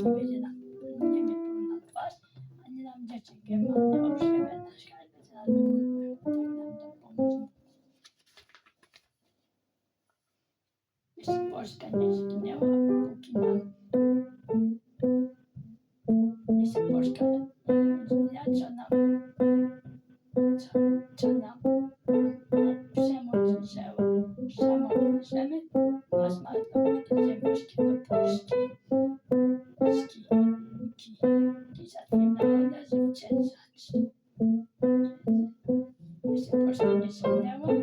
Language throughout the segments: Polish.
Geceden yemek bundan var. Annem amca çekiyor. Annem amca ben başka arkadaşlar. Boş kardeşi ne var? Kokina. Neyse boş kardeşi. Yaşanan Останнє сінево.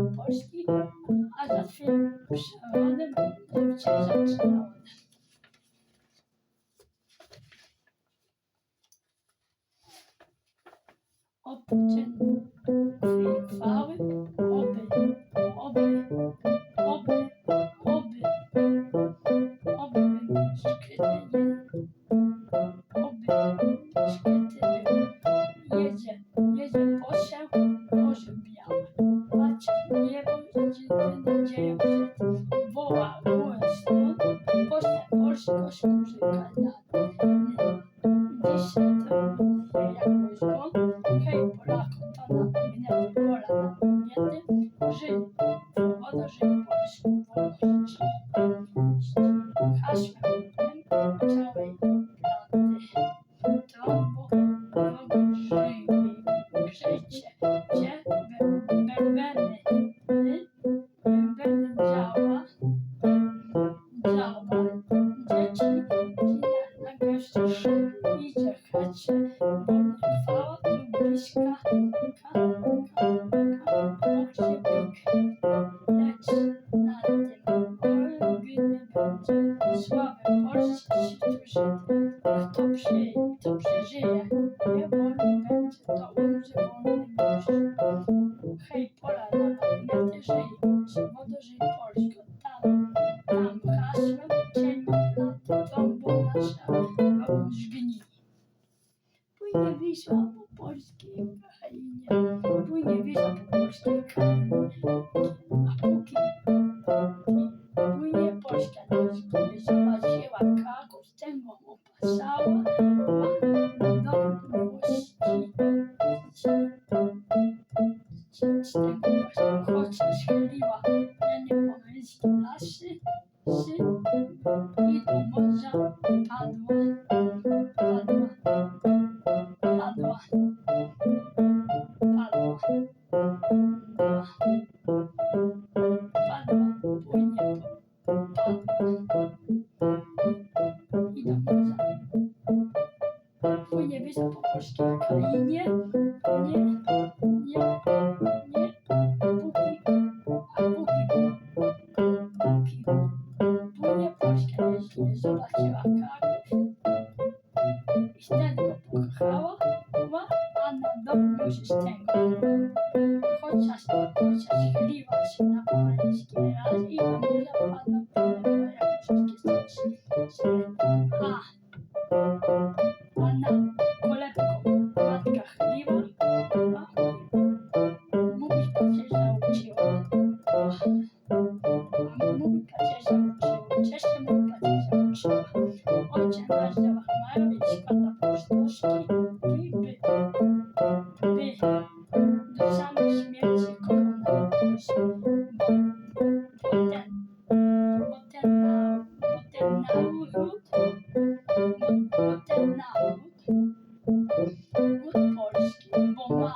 Voa. kina na goszczy i czekacie, inna chwała tu bliska, kam, kam, kam, leć na tym polu, gdy będzie. Polski się tu Kto, przy, kto przeżyje, nie wolno polskiej krainie, płynie wieść po polskiej krainie, a póki płynie poczta polskiej, zobaczyła kaku, stęgą opasała, a do miłości z tego chociaż chyliła, nie pomyśli naszy, szy, ಅಷ್ಟೇ mają mieć katapusztoszki, niby by do samej śmierci kochaną kogoś, bo ten, na, bo polski, bo ma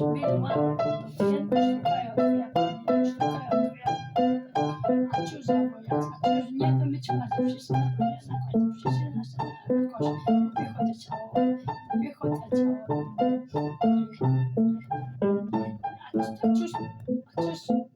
Just, just, just.